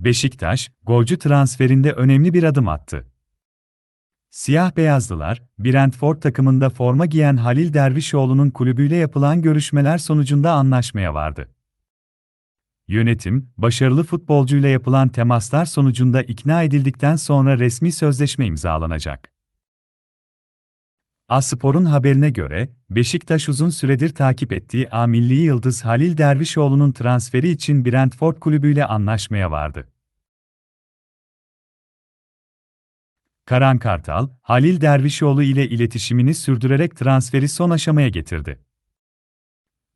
Beşiktaş, golcü transferinde önemli bir adım attı. Siyah beyazlılar, Brentford takımında forma giyen Halil Dervişoğlu'nun kulübüyle yapılan görüşmeler sonucunda anlaşmaya vardı. Yönetim, başarılı futbolcuyla yapılan temaslar sonucunda ikna edildikten sonra resmi sözleşme imzalanacak. Aspor'un haberine göre, Beşiktaş uzun süredir takip ettiği A milli yıldız Halil Dervişoğlu'nun transferi için Brentford kulübüyle anlaşmaya vardı. Karan Kartal, Halil Dervişoğlu ile iletişimini sürdürerek transferi son aşamaya getirdi.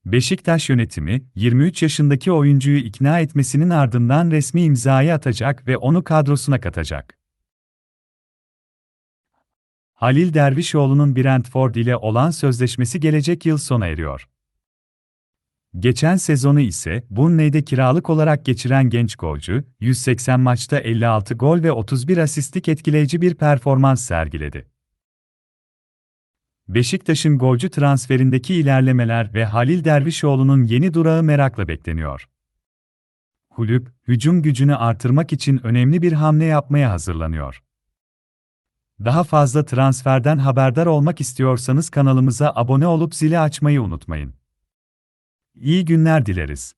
Beşiktaş yönetimi, 23 yaşındaki oyuncuyu ikna etmesinin ardından resmi imzayı atacak ve onu kadrosuna katacak. Halil Dervişoğlu'nun Brentford ile olan sözleşmesi gelecek yıl sona eriyor. Geçen sezonu ise Burnley'de kiralık olarak geçiren genç golcü, 180 maçta 56 gol ve 31 asistlik etkileyici bir performans sergiledi. Beşiktaş'ın golcü transferindeki ilerlemeler ve Halil Dervişoğlu'nun yeni durağı merakla bekleniyor. Kulüp, hücum gücünü artırmak için önemli bir hamle yapmaya hazırlanıyor. Daha fazla transferden haberdar olmak istiyorsanız kanalımıza abone olup zili açmayı unutmayın. İyi günler dileriz.